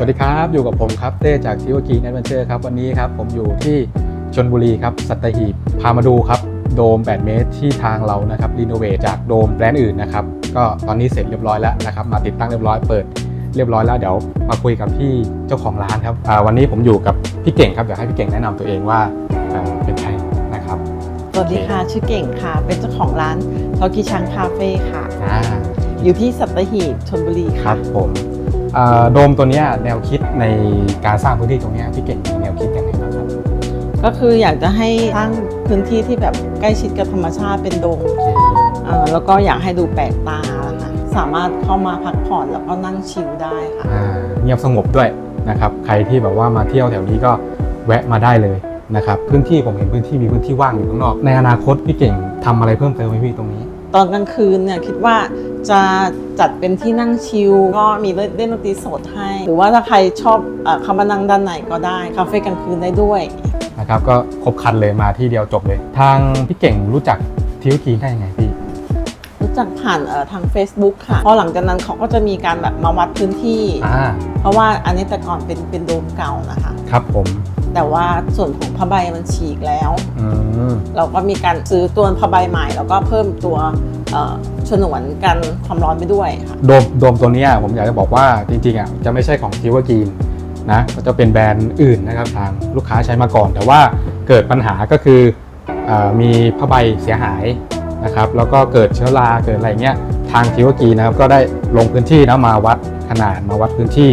สวัสดีครับ อยู่กับผมครับเต้จากทิวกีนแอดเวนเจอร์ครับวันนี้ครับผมอยู่ที่ชนบุรีครับสัตหีบพามาดูครับโดม 8 เมตรที่ทางเรานะครับรีโนเวทจากโดมแบรนด์อื่นนะครับก็ตอนนี้เสร็จเรียบร้อยแล้วนะครับมาติดตั้งเรียบร้อยเปิดเรียบร้อยแล้วเดี๋ยวมาคุยกับพี่เจ้าของร้านครับอ่าวันนี้ผมอยู่กับพี่เก่งครับเดี๋ยวให้พี่เก่งแนะนำตัวเองว่าอ่าเป็นใครนะครับสวัสดีค่ะชื่อเก่งค่ะ เป็นเจ้าของร้านทอกิชังคาเฟ่ค่ะอ่าอยู่ที่สัตหีบชลบุรีคค่ะรับผมอ่า โดมตัวเนี้ยแนวคิดในการสร้างพื้นที่ตรงเนี้ยพี่เก่งมีแนวคิดยังไงบ้างครับ ก็คืออยากจะให้สร้างพื้นที่ที่แบบใกล้ชิดกับธรรมชาติเป็นโดมโอเคอ่าแล้วก็อยากให้ดูแปลกตาค่ะสามารถเข้ามาพักผ่อนแล้วก็นั่งชิลได้ค่ะอ่าเงียบสงบด้วยนะครับใครที่แบบว่ามาเที่ยวแถวนี้ก็แวะมาได้เลยนะครับพื้นที่ผมเห็นพื้นที่มีพื้นที่ว่างอยู่ข้างนอก ในอนาคตพี่เก่งทำอะไรเพิ่มเติมไหมพี่ตรงนี้ ตอนกลางคืนเนี่ยคิดว่าจะจัดเป็นที่นั่งชิลก็มีเล่นดนตรีสดให้ หรือว่าถ้าใครชอบเอ่อเข้ามานั่งด้านในก็ได้ คาเฟ่กลางคืนได้ด้วยนะครับก็ครบครันเลยมาที่เดียวจบเลย ทางพี่เก่งรู้จักทิวกีนได้ยังไงพี่รู้จักผ่านเอ่อทาง Facebook ค่ะพอหลังจากนั้นเขาก็จะมีการแบบมาวัดพื้นที่อ่าเพราะว่าอันนี้แต่ก่อนเป็นเป็นโดมเก่านะคะ ครับผม แต่ว่าส่วนของผ้าใบมันฉีกแล้ว อืมเราก็มีการซื้อตัวผ้าใบใหม่ แล้วก็เพิ่มตัวเอ่อฉนวนกันความร้อนไปด้วยค่ะ โดมโดมตัวเนี้ยผมอยากจะบอกว่าจริงๆอะจะไม่ใช่ของทิวกีนนะก็จะเป็นแบรนด์อื่นนะครับทางลูกค้าใช้มาก่อน แต่ว่าเกิดปัญหาก็คืออามีผ้าใบเสียหายนะครับแล้วก็เกิดเชื้อราเกิดอะไรเงี้ยทางทิวกีนะครับก็ได้ลงพื้นที่นะมาวัดขนาดมาวัดพื้นที่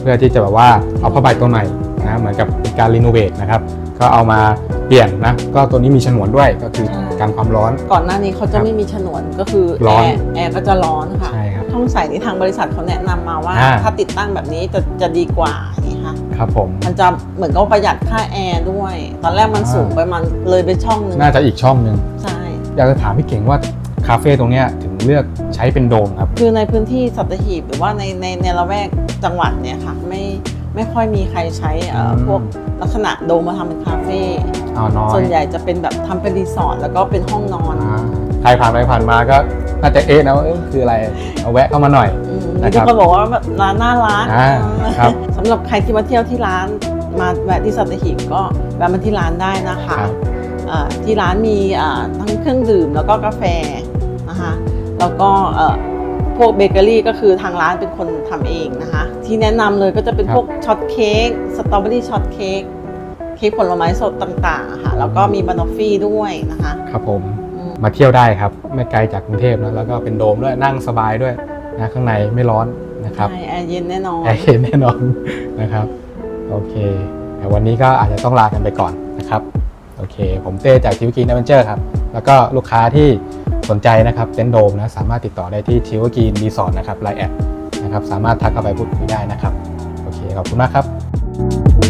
เพื่อที่จะแบบว่าเอาผ้าใบตัวใหม่ นะเหมือนกับเป็นการรีโนเวทนะครับก็เอามาเปลี่ยนนะก็ตัวนี้มีฉนวนด้วยก็คือการความร้อน ก่อนหน้านี้เขาจะไม่มีฉนวนก็คือร้อนแอร์แอร์ก็จะร้อนค่ะใช่ครับช่องใส่นี้ทางบริษัทเขาแนะนำมาว่าอ่า ถ้าติดตั้งแบบนี้จะจะดีกว่าอย่างนี้ค่ะครับผมมันจะเหมือนกับว่าประหยัดค่าแอร์ด้วย ตอนแรกมันสูงไปมันเลยไปช่องหนึงน่าจะอีกช่องหนึ่งใช่อยากจะถามพี่เก่งว่าคาเฟ่ตรงเนี้ยถึงเลือกใช้เป็นโดมครับ คือในพื้นที่สัตหีบหรือว่าในในในละแวกจังหวัดเนี่ยค่ะไม่ ไม่ค่อยมีใครใช้เอ่ออืมพวกลักษณะโดมมาทำเป็นคาเฟ่อ๋อน้อยส่วนใหญ่จะเป็นแบบทำเป็นรีสอร์ทแล้วก็เป็นห้องนอนอ่าใครผ่านไปผ่านมาก็น่าจะเอ๊ะนะว่าเอ๊ะคืออะไรเอาแวะเข้ามาหน่อย อืมนะมีครับทุกคนบอกว่าแบบร้านน่ารักอ่าครับ สำหรับใครที่มาเที่ยวที่ร้านมาแวะที่สัตหีบก็แวะมาที่ร้านได้นะคะครับ อ่าที่ร้านมีอ่าทั้งเครื่องดื่มแล้วก็กาแฟนะคะแล้วก็เอ่อ พวกเบเกอรี่ก็คือทางร้านเป็นคนทำเองนะคะ ที่แนะนำเลยก็จะเป็นครับพวกช็อตเค้กสตรอเบอรี่ช็อตเค้กเค้กผลไม้สดต่างๆอะค่ะแล้วก็มีบานอฟฟี่ด้วยนะคะ ครับผมอืมมาเที่ยวได้ครับ ไม่ไกลจากกรุงเทพนะแล้วก็เป็นโดมด้วยนั่งสบายด้วยนะข้างในไม่ร้อนนะครับใช่แอร์เย็นแน่นอนแอร์เย็นแน่นอนนะครับโอเคแต่วันนี้ก็อาจจะต้องลากันไปก่อนนะครับโอเค ผมเต้จากทิวกีนแอดเวนเจอร์ครับ แล้วก็ลูกค้าที่ สนใจนะครับเต็นท์โดมนะสามารถติดต่อได้ที่ทิวกีนรีสอร์ทนะครับไลน์แอดนะครับสามารถทักเข้าไปพูดคุยได้นะครับ โอเค ขอบคุณมากครับ